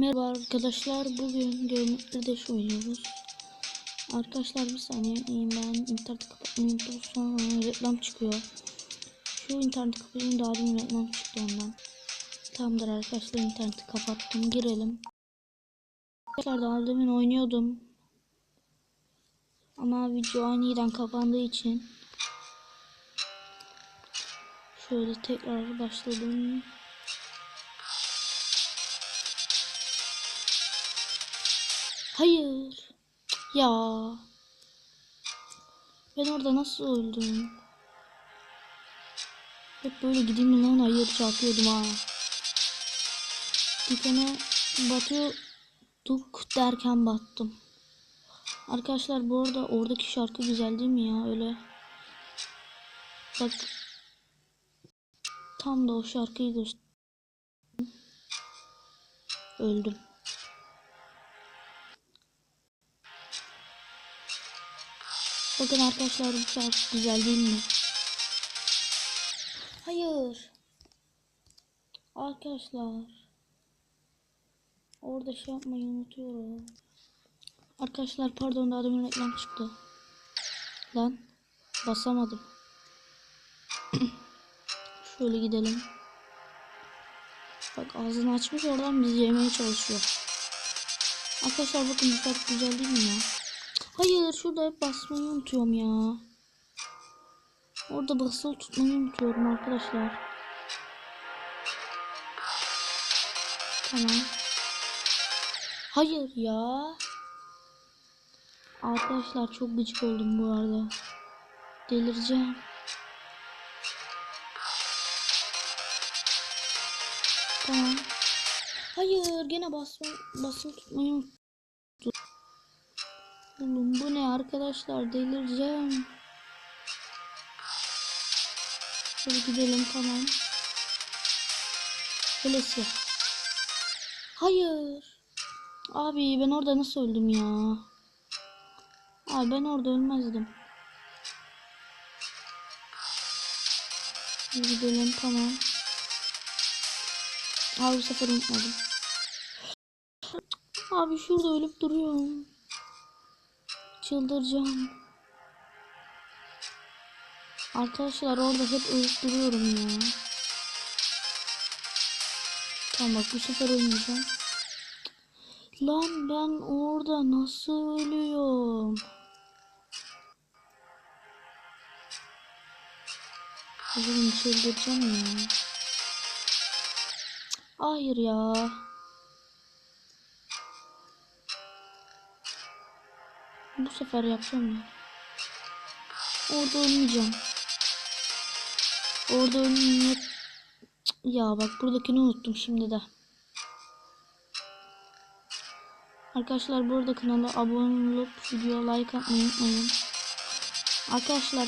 Merhaba arkadaşlar bugün Geometri oynuyoruz. Arkadaşlar bir saniye ben interneti kapatmayı unuttum sonra reklam çıkıyor. Şu interneti kapatayım daha bir reklam çıktı ondan. Tamamdır arkadaşlar interneti kapattım girelim. Arkadaşlar daha demin oynuyordum. Ama video aniden kapandığı için şöyle tekrar başladım. Hayır. Ya. Ben orada nasıl öldüm? Hep böyle gideyim mi lan hayır çarpıyordum ha. Dikene batıyorduk derken battım. Arkadaşlar bu arada oradaki şarkı güzel değil mi ya öyle. Bak. Tam da o şarkıyı göster. Öldüm. Bakın arkadaşlar bu şarkı güzel değil mi? Hayır. Arkadaşlar. Orada şey yapmayı unutuyorum. Arkadaşlar pardon daha demin reklam çıktı. Lan basamadım. Şöyle gidelim. Bak ağzını açmış oradan bizi yemeye çalışıyor. Arkadaşlar bakın bu şarkı güzel değil mi ya? Hayır şurada hep basmayı unutuyorum ya. Orada basılı tutmayı unutuyorum arkadaşlar. Tamam. Hayır ya. Arkadaşlar çok gıcık oldum bu arada. Delireceğim. Tamam. Hayır gene basma, basılı tutmayı. Oğlum bu ne arkadaşlar delireceğim. Hadi gidelim tamam. Böylesi. Hayır. Abi ben orada nasıl öldüm ya? Abi ben orada ölmezdim. Hadi gidelim tamam. Abi bu sefer unutmadım. Abi şurada ölüp duruyorum. Çıldıracağım. Arkadaşlar orada hep ölüp duruyorum ya. Tamam bak bu sefer ölmeyeceğim. Lan ben orada nasıl ölüyorum? Oğlum çıldıracağım ya. Hayır ya. Bu sefer yapacağım ya. Orada ölmeyeceğim. Orada ölmeyeyim. Ya bak buradakini unuttum şimdi de. Arkadaşlar burada kanala abone olup video like atmayı unutmayın. Arkadaşlar